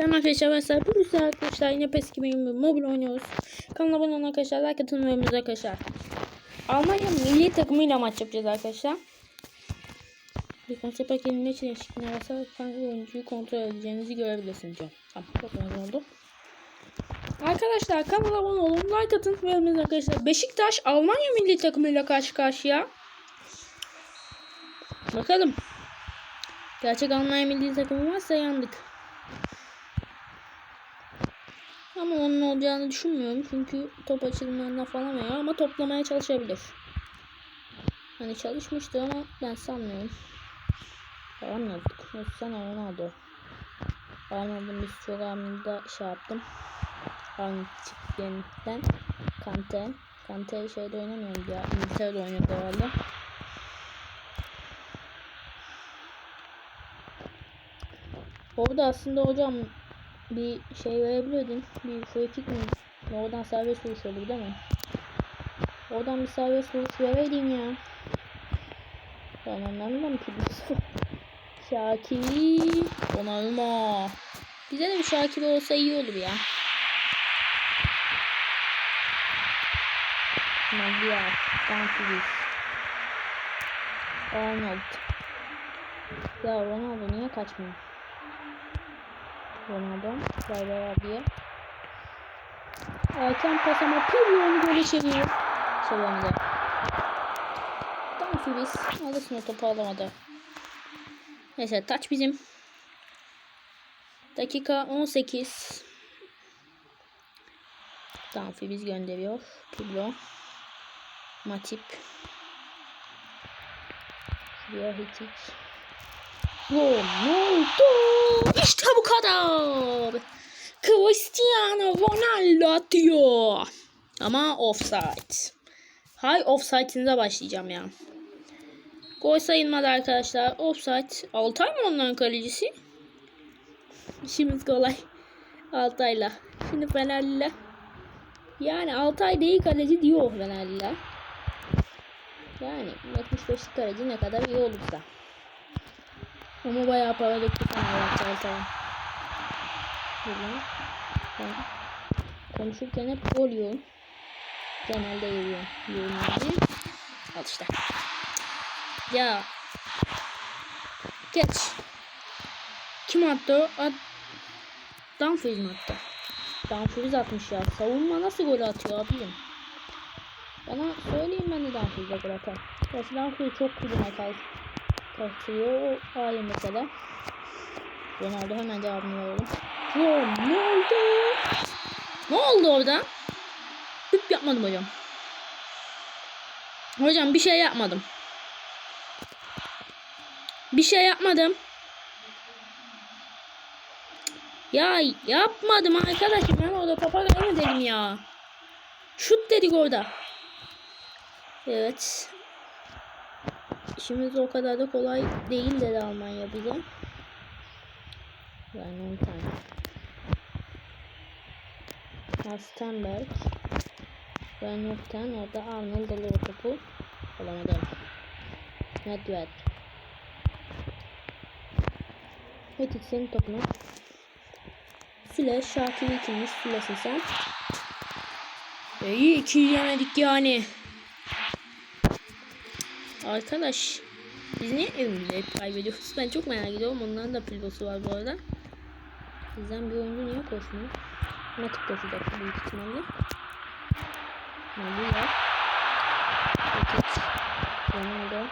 Selam arkadaşlar. Bu güzel arkadaşlar yine PES 2021 mobil oynuyoruz. Kanala abone olun arkadaşlar. Like atın ve arkadaşlar. Almanya milli takımıyla maç yapacağız arkadaşlar. Bir konsept paketin ne için eşitliğine basarak hangi oyuncuyu kontrol edeceğinizi görebilirsiniz. Diyor. Tamam çok önemli oldu. Arkadaşlar kanala abone olun. Like atın ve arkadaşlar. Beşiktaş Almanya milli takımıyla karşı karşıya. Bakalım. Gerçek Almanya milli takımı varsa yandık. Ama onun olacağını düşünmüyorum. Çünkü top açılımlarına falan veriyor ama toplamaya çalışabilir. Hani çalışmıştı ama ben sanmıyorum. Falan yazdık. Yoksa Ronaldo. Ronaldo'nun biz çok anında şey yaptım. Aynı çiftlerinden. Kante. Kante şeyde oynamıyor ya. İngiltere'de oynuyordu herhalde. Orada aslında hocam bir şey verebilirdin. Bir free mi? Oradan serbest vuruş olur değil mi? Oradan bir serbest vuruş vereydin ya. Ben de mi kibir? Şakir. Onarma. Bize de bir Şakir olsa iyi olur ya. Magyar. Danfiliz. Arnold. Ya Ronaldo niye kaçmıyor? Ronaldo. Bay bay abiye. Erken pas ama Pirlo'nu gole çeviriyor. Çeviremedi. Danfiliz. Alırsın o topu alamadı. Neyse taç bizim. Dakika 18. Danfiliz gönderiyor. Pirlo. Matip. Şuraya Hitic. Ronaldo. İşte kadar. Cristiano Ronaldo atıyor. Ama offside. Hay offside'inize başlayacağım ya. Gol sayılmadı arkadaşlar. Offside. Altay mı onların kalecisi? İşimiz kolay. Altay'la. Şimdi Fenerli'yle. Yani Altay değil kaleci diyor Fenerliler. Yani 75'lik kaleci ne kadar iyi olursa. Ama bayağı para döktü Fenerbahçe Altay'a. Buradan. Ben konuşurken hep gol yiyorum. Genelde yiyorum. Yiyorum. Al işte. Ya. Geç. Kim attı? Ad Danfriz mi attı? Danfriz atmış ya. Savunma nasıl gol atıyor abim? Bana söyleyin ben de Danfriz'e gol atar. Gerçi Danfriz çok kulüne kaldı. Kaçıyor. O ayrı mesele. Ronaldo hemen cevabını verelim. Ronaldo. Ne oldu orada? Hüp yapmadım hocam. Hocam bir şey yapmadım. Bir şey yapmadım. Ya yapmadım arkadaşım ben orada papagaya mı dedim ya. Şut dedik orada. Evet. İşimiz o kadar da kolay değil dedi Almanya bize. Yani 10 tane. Hastenberg. Yokken orada Arnold alıyor topu. Alamadım. Nedved. Hetik senin topunu. Süle Şakir ikimiz Sülesin sen. İyi iki yemedik yani. Arkadaş biz niye evimizde hep kaybediyoruz? Ben çok merak ediyorum. Onların da pilosu var bu arada. Bizden bir oyuncu niye koşmuyor? Matip koşacak büyük ihtimalle. Mali var. Paket. Ronaldo.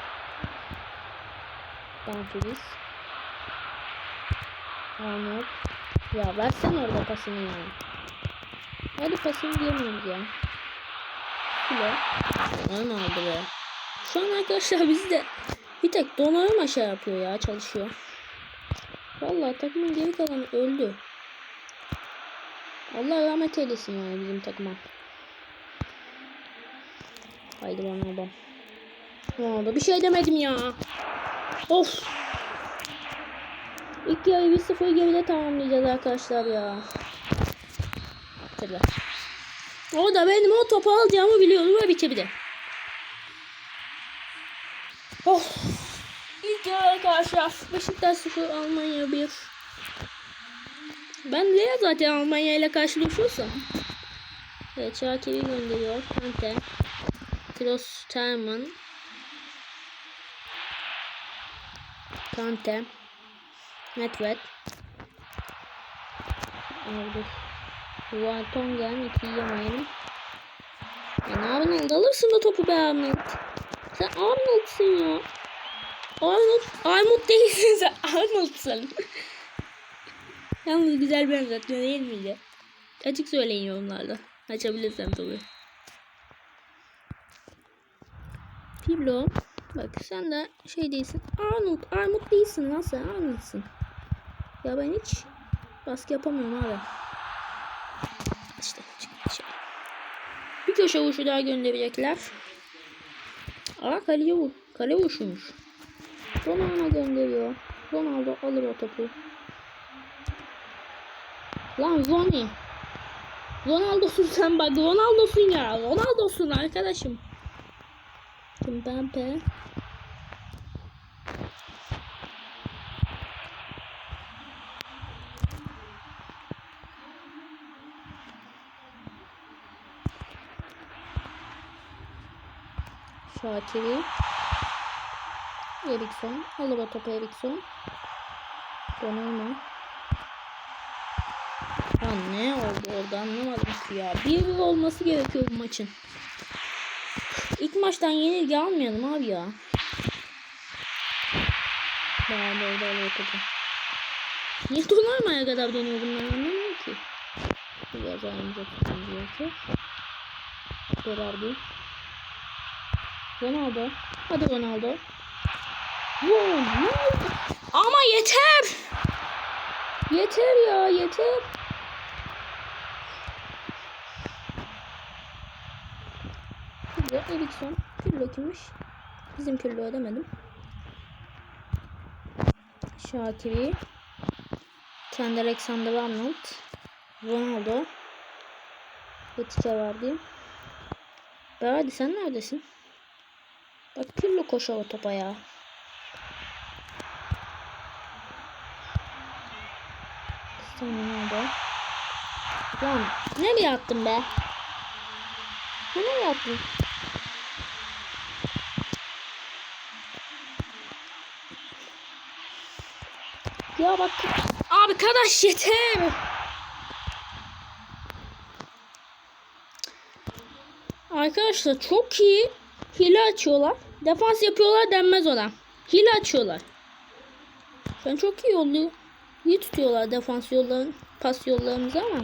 Danfiliz. Arnold. Ya versen orada pasını ya. Hadi pasını diyemiyoruz ya. Bile. Ronaldo be. Şu an arkadaşlar bizde bir tek donanım aşağı yapıyor ya çalışıyor. Vallahi takımın geri kalanı öldü. Allah rahmet eylesin yani bizim takıma. Haydi Ronaldo. Ronaldo bir şey demedim ya. Of. İlk yarı 1-0 geride tamamlayacağız arkadaşlar ya. Tabii. O da benim o topu alacağımı biliyorum ve bitebilir. Oh. İlk yarı arkadaşlar. Beşiktaş 0 Almanya 1. Ben de zaten Almanya ile karşılaşıyorsam. Evet Şakir'i gönderiyor. Kante. Kroos Terman. Kante. Nedved. Aldık. Vertonghen ikiyi yemeyelim. Ya ne Arnold alırsın da topu be Arnold. Sen Arnold'sın ya. Arnold, Arnold değilsin sen Arnold'sın. Yalnız güzel benzetme değil miydi? Açık söyleyin yorumlarda. Açabilirsem tabii. Piblo. Bak sen de şey değilsin. Arnold. Arnold değilsin lan sen. Arnold'sın. Ya ben hiç baskı yapamıyorum abi. İşte. Bir köşe vuruşu daha gönderecekler. Aa kaleye vur. Kale vuruşuymuş. Ronaldo gönderiyor. Ronaldo alır o topu. Lan Ronnie. Ronaldo'sun sen bak. Ronaldo'sun ya. Ronaldo'sun arkadaşım. Mbappe. Şakiri. Eriksson. Alır o topu Eriksson. Donnarumma. Ya ne oldu orada anlamadım ki ya. Bir bir olması gerekiyor bu maçın. İlk maçtan yenilgi almayalım abi ya. Daha da orada alıyor topu. Niye Donnarumma'ya kadar dönüyor bunlar anlamıyorum ki. Biraz ayrıca tutmam gerekiyor. Berardi. Ronaldo. Hadi Ronaldo. Oldu? Ama yeter. Yeter ya yeter. Pirlo, Eriksson. Pirlo kimmiş? Bizim Pirlo ödemedim. Şakiri. Kendi Alexander Arnold. Ronaldo. Yetike verdi. Hadi sen neredesin? Bak Pirlo koşuyor topa ya. Ronaldo. Lan nereye attın be? Nereye attın? Ya bak. Arkadaş yeter. Arkadaşlar çok iyi hile açıyorlar. Defans yapıyorlar denmez ona. Hile açıyorlar. An çok iyi oluyor. İyi tutuyorlar defans yolların, pas yollarımızı ama.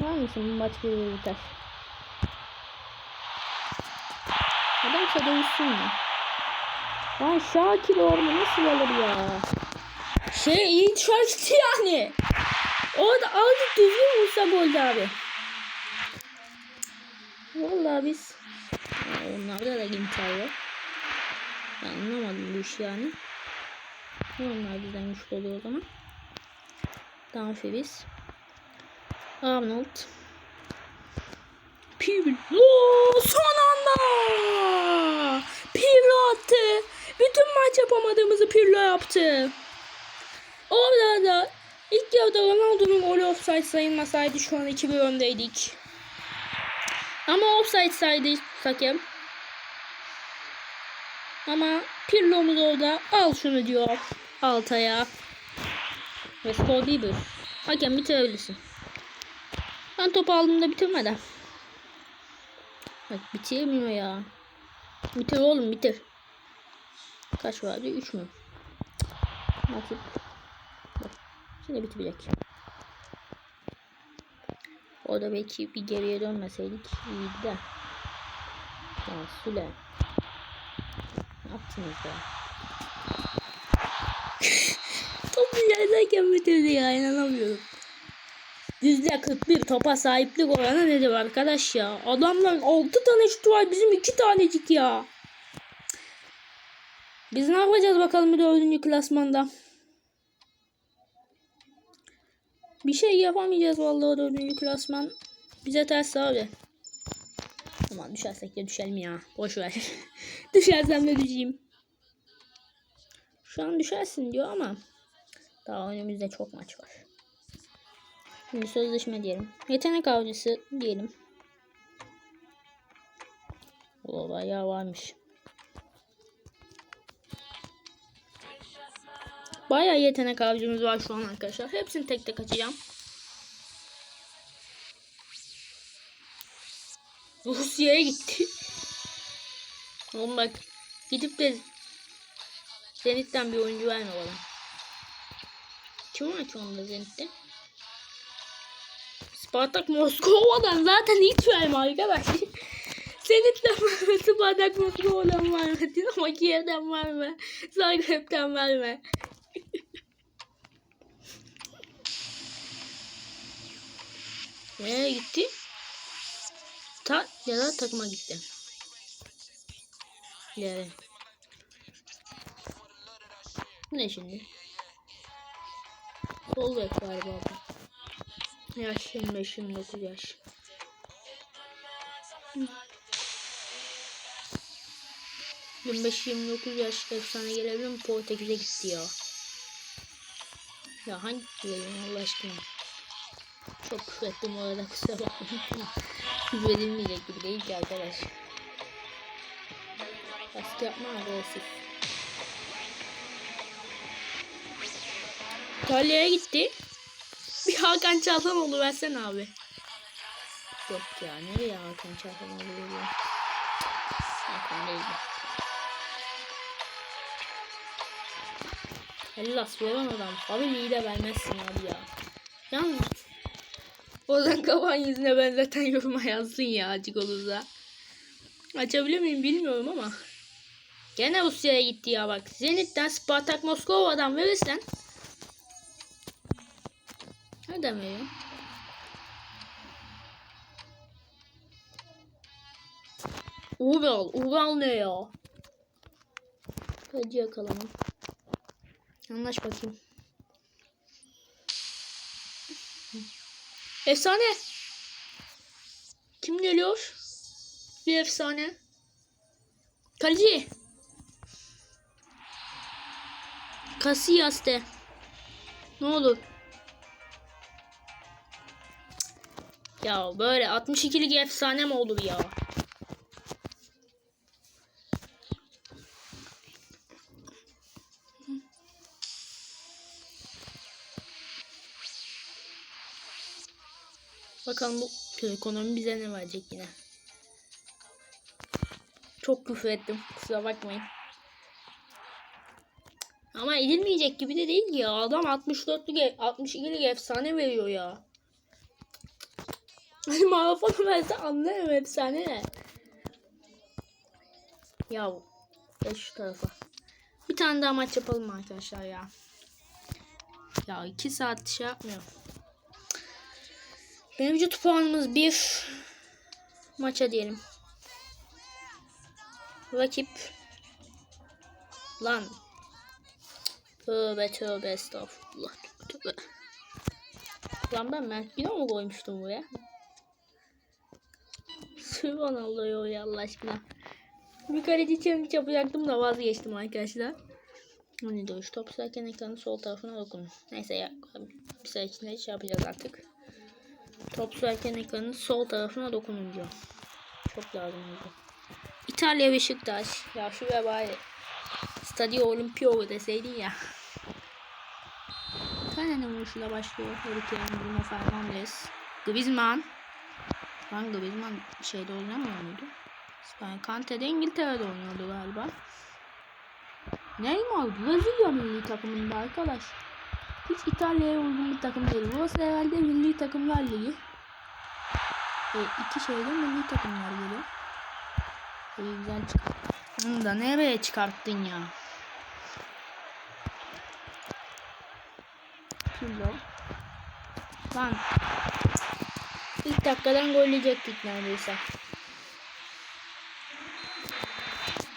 Var mısın bu maç bir biter? Adamsa dövüşsün mü? Lan Şakir orada nasıl alır ya? Şey iyi çöktü yani. Orada azıcık düzgün vursa goldü abi. Vallahi biz onlarda da var. Ben anlamadım bu işi yani. Onlar bizden güçlü oluyor o zaman. Danfevis. Arnold. Pirlo son anda. Pirlo attı. Bütün maç yapamadığımızı Pirlo yaptı. Orada da ilk yarıda Ronaldo'nun golü offside sayılmasaydı şu an 2-1 öndeydik. Ama offside saydı hakem. Ama Pirlo'muz orada al şunu diyor Altay'a. Ve skor 1-1. Hakem bitirebilirsin. Ben topu aldığımda bitirmeden. Bak bitirmiyor ya. Bitir oğlum bitir. Kaç vardı? 3 mü? Nasip. Bak. Şimdi bitirecek. Orada belki bir geriye dönmeseydik iyiydi de. Ya Süle. Yaptınız be? Topu yerden bitirdi ya inanamıyorum. Yüzde 41 topa sahiplik oranı nedir arkadaş ya? Adamlar 6 tane şut var bizim 2 tanecik ya. Biz ne yapacağız bakalım bir dördüncü klasmanda? Bir şey yapamayacağız vallahi o dördüncü klasman. Bize ters abi. Aman düşersek de düşelim ya. Boş ver. Düşersem de düşeyim. Şu an düşersin diyor ama Daha önümüzde çok maç var. Şimdi sözleşme diyelim. Yetenek avcısı diyelim. O bayağı varmış. Bayağı yetenek avcımız var şu an arkadaşlar. Hepsini tek tek açacağım. Rusya'ya gitti. Oğlum bak gidip de Zenit'ten bir oyuncu verme bana. Kim var ki onda Zenit'te? Spartak Moskova'dan zaten hiç verme arkadaş. Zenit'ten verme, Spartak Moskova'dan verme, Dinamo Kiev'den verme, Zagreb'den verme. Nereye gitti? Ta ya da takıma gitti. Yani. Ne şimdi? Sol bek galiba bu. Yaş 25-29 yaş. Hı. 25-29 yaş efsane gelebilir mi? Portekiz'e gitti ya. Ya hangi geliyor Allah aşkına? Çok küfür ettim o arada kusura bakmayın. Küfür edilmeyecek gibi değil ki arkadaş. Baskı yapma agresif. İtalya'ya gitti. Bir Hakan Çalhanoğlu versene abi. Yok ya nereye Hakan Çalhanoğlu veriyor? Hakan değil. Hellas veren adam. Fabili'yi de vermezsin abi ya. Yalnız Ozan Kavan yüzüne ben zaten yoruma yazsın ya acık olursa. Açabilir miyim bilmiyorum ama. Gene Rusya'ya gitti ya bak. Zenit'ten Spartak Moskova'dan verirsen. Nereden veriyor? Ural. Ural ne ya? Hadi yakalama. Anlaş bakayım. Efsane. Kim geliyor? Bir efsane. Kaleci. Casillas de. Ne olur. Ya böyle 62'lik efsane mi olur ya? Bakalım bu ekonomi bize ne verecek yine. Çok küfür ettim. Kusura bakmayın. Ama edilmeyecek gibi de değil ya. Adam 64'lük 62'lik efsane veriyor ya. Hani mağafonu verse anlarım efsane ne. Ya geç şu tarafa. Bir tane daha maç yapalım arkadaşlar ya. Ya iki saat şey yapmıyor. Mevcut puanımız bir. Maça diyelim. Rakip. Lan. Tövbe tövbe estağfurullah. Tövbe. Lan ben Mert Bino mu koymuştum buraya? Subhanallah ya Allah aşkına. Bir kaleci challenge yapacaktım da vazgeçtim arkadaşlar. Hani dövüş top sarken ekranın sol tarafına dokunun. Neyse ya bir süre içinde şey yapacağız artık. Top sürerken ekranın sol tarafına dokunun diyor. Çok lazım oldu. İtalya Beşiktaş. Ya şuraya bari Stadio Olimpio deseydin ya. Kane'nin vuruşuyla başlıyor. Harry Bruno Fernandes. Griezmann. Lan Griezmann şeyde oynamıyor muydu? İspanya Kante'de İngiltere'de oynuyordu galiba. Neymar Brezilya milli takımında arkadaş. Hiç İtalya'ya uygun bir takım değil. Burası herhalde milli takımlar ligi. E, iki şeyde milli takımlar geliyor. İyi güzel çıkart. Bunu da nereye çıkarttın ya? Kilo. Lan. İlk dakikadan golleyecektik neredeyse.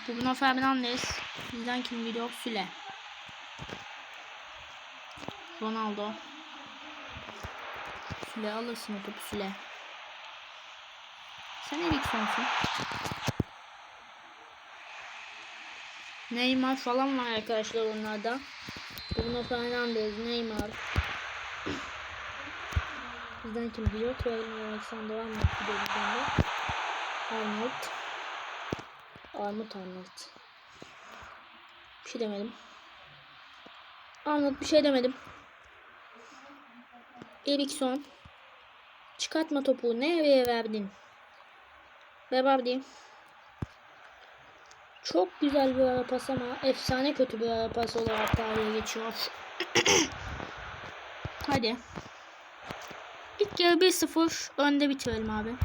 Bruno Fernandes. Bizden kim gidiyor? Süle. Ronaldo. Süle alırsın o topu Süle. Sen Eriksson'sun. Neymar falan var arkadaşlar onlarda. Bruno Fernandes, Neymar. Bizden kim biliyor? Trevor Alexander Arnold gidiyor bizden de. Arnold. Armut Arnold. Bir şey demedim. Arnold bir şey demedim. Erikson. Çıkartma topu. Nereye verdin? Ver abi. Çok güzel bir ara pas ama efsane kötü bir ara pas olarak tarihe geçiyor. Hadi. İlk yarı 1-0 önde bitirelim abi.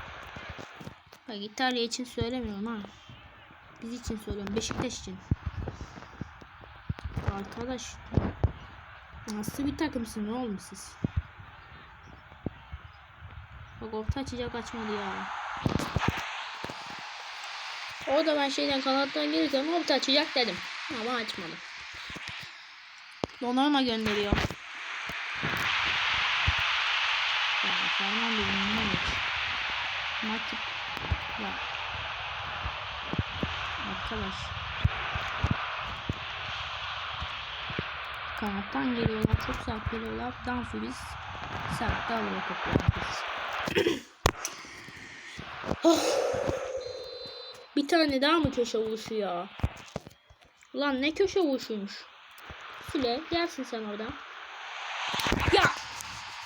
Bak İtalya için söylemiyorum ha. Biz için söylüyorum. Beşiktaş için. Arkadaş. Nasıl bir takımsın oğlum siz? Bak orta açacak açmadı ya. Orada ben şeyden kanattan gelirken orta açacak dedim. Ama açmadı. Donarma gönderiyor. Ya Fernando önüne geç. Ya. Arkadaş. Kanattan geliyorlar. Çok sert geliyorlar. Danfries sert de alıyor topu. Oh. Bir tane daha mı köşe vuruşu ya? Ulan ne köşe vuruşuymuş. Süle gelsin sen oradan. Ya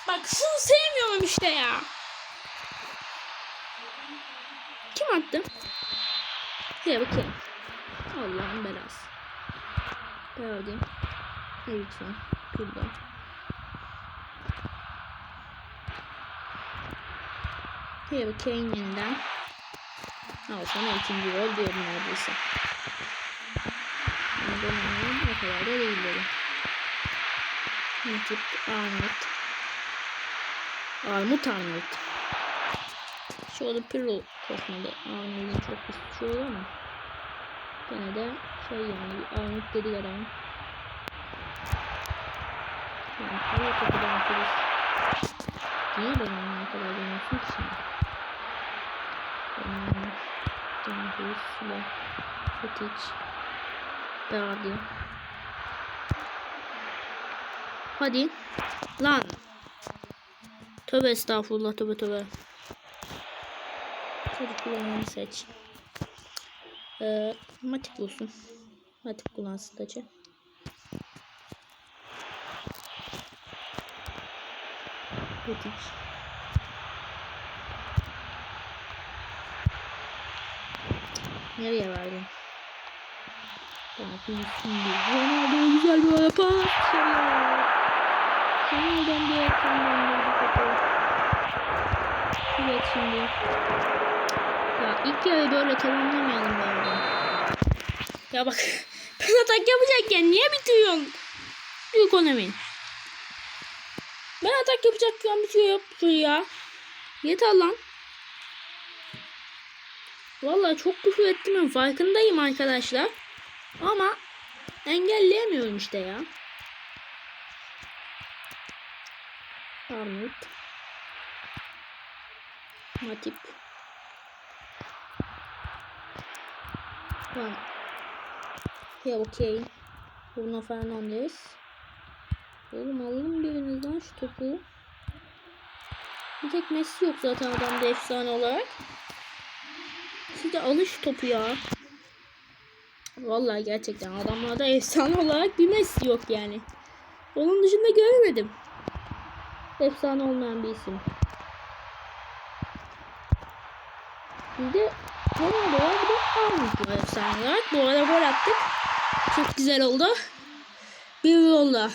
bak şunu sevmiyorum işte ya. Kim attı? Ya bakayım. Allah'ın belası. Verdim. Lütfen. Burada. Şuraya bakayım yeniden. Al sana ikinci gol diyorum neredeyse. Benim o kadar da değil dedim. Matip Arnold. Armut Arnold. Şurada Pirlo koşmadı. Arnold'un çok şey ama. Gene de şey yani Arnold dedi adam. Yani hava topu atıyoruz. Niye ben ona kadar dönüyorsun ki şimdi? Dönüyoruz. Sula. Fetiç. Berardi. Hadi. Lan. Tövbe estağfurullah tövbe tövbe. Hadi kullananı seç. Ee, Matip olsun. Matip kullansın tacı. Fetiç. Nereye verdin? Daha şimdi. Ronaldo güzel bir ara pas. Ronaldo'dan bir ekran gönderdi topu. Evet şimdi. Ya ilk yarı böyle tamamlamayalım be abi. Ya bak. Ben atak yapacakken niye bitiriyorsun? Büyük önemin. Ben atak yapacakken bitiyor ya. Yeter lan. Vallahi çok küfür ettiğimin farkındayım arkadaşlar. Ama engelleyemiyorum işte ya. Armut. Matip. Tamam. Ya okey. Bruno Fernandes. Oğlum alalım birinizden şu topu. Bir tek Messi yok zaten adamda efsane olarak. Siz de alın topu ya. Vallahi gerçekten adamlarda efsane olarak bir Messi yok yani. Onun dışında göremedim. Efsane olmayan bir isim. Bir de Ronaldo var bir de Arnold var efsane olarak. Bu arada gol attık. Çok güzel oldu. Bir yolla.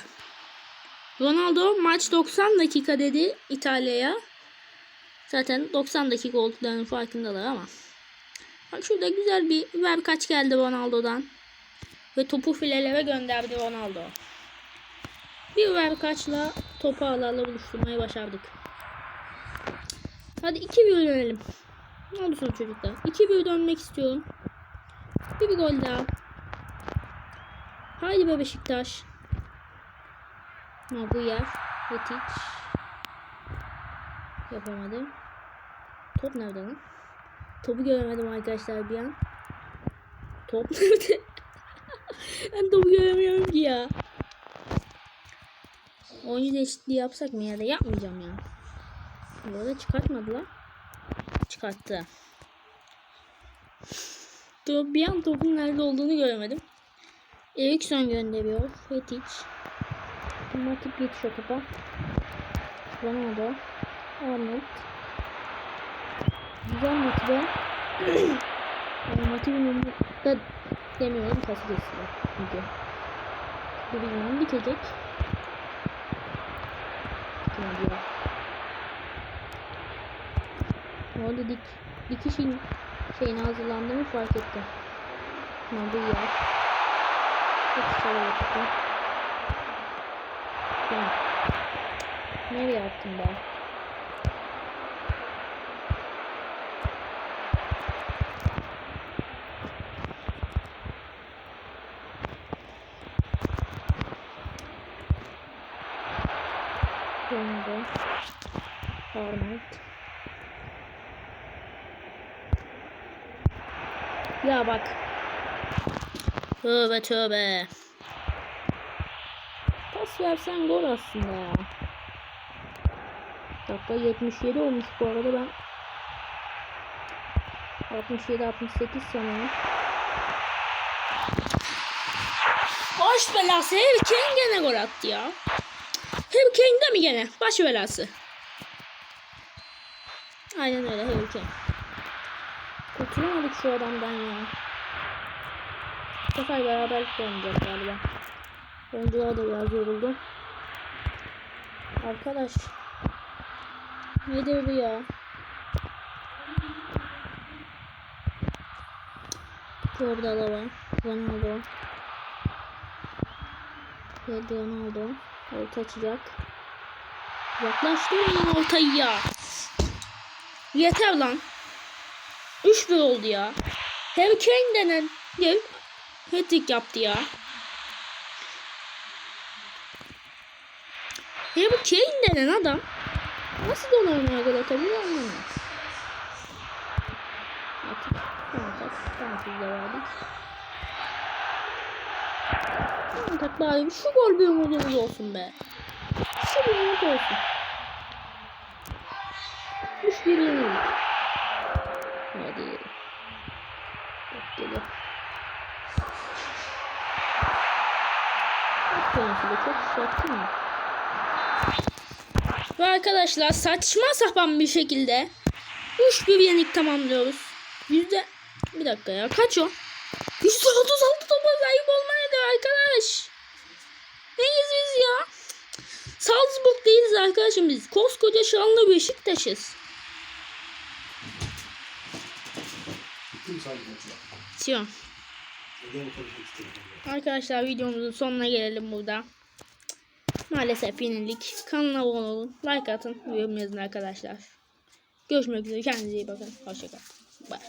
Ronaldo maç 90 dakika dedi İtalya'ya. Zaten 90 dakika olduklarının farkındalar ama. Şurada güzel bir ver kaç geldi Ronaldo'dan. Ve topu filelere gönderdi Ronaldo. Bir ver kaçla topu ağlarla buluşturmayı başardık. Hadi 2-1 dönelim. Ne sonra çocuklar? 2-1 dönmek istiyorum. Bir, bir gol daha. Haydi be Beşiktaş. Maguire. Hetic. Yapamadım. Top nerede lan? Topu göremedim arkadaşlar bir an. Top nerede? ben topu göremiyorum ki ya. oyuncu değişikliği yapsak mı ya da yapmayacağım ya. Bu arada çıkartmadılar. Çıkarttı. Dur, bir an topun nerede olduğunu göremedim. Eriksson gönderiyor. Fetic. Matip yetişiyor topa. Ronaldo. Arnold. Güzel Matip'e. Yani Matip'in önünde demiyorum pası geçiyor. Gidiyor. Bu bilmem bitecek. Gidiyor. Orada dik, dikişin şeyine hazırlandığımı fark ettim. Ne bu ya? Çok çalıyor. Ya. Nereye attın be? Ronaldo. Arnold. Ya bak. Tövbe tövbe. Pas versen gol aslında ya. Dakika 77 olmuş bu arada ben. 67 68 sanırım. Baş belası Harry Kane gene gol attı ya. Harry Kane de mi gene? Baş belası. Aynen öyle Harry Kane. Kurtulamadık şu adamdan ya. Bu sefer beraberlik de oynayacak galiba. Oyuncular da biraz yoruldu. Arkadaş. Nedir bu ya? Orada da var. Ronaldo. Ve Ronaldo. Orta açacak. Yaklaştırmayın ortayı ya. Yeter lan. 3-1 oldu ya. Harry Kane denen dev hat-trick yaptı ya. Harry Kane denen adam nasıl donanmaya gol atabiliyor anlamıyorum. Artık tamam tak tamam siz de verdik. Tamam tak bari şu gol bir umudumuz olsun be. Şu bir umut olsun. 3-1 yenildik. Hadi. Geliyor. Konusu da çok şartlı mı? Ve arkadaşlar saçma sapan bir şekilde 3-1 yenik tamamlıyoruz. Yüzde... Bir dakika ya kaç o? Yüzde 36 topa sahip olma nedir arkadaş? Neyiz biz ya? Salzburg değiliz arkadaşım biz. Koskoca şanlı Beşiktaş'ız. İstedim? Arkadaşlar videomuzun sonuna gelelim burada. Maalesef yenildik. Kanala abone olun. Like atın. Yorum yazın arkadaşlar. Görüşmek üzere. Kendinize iyi bakın. Hoşçakalın. Bye.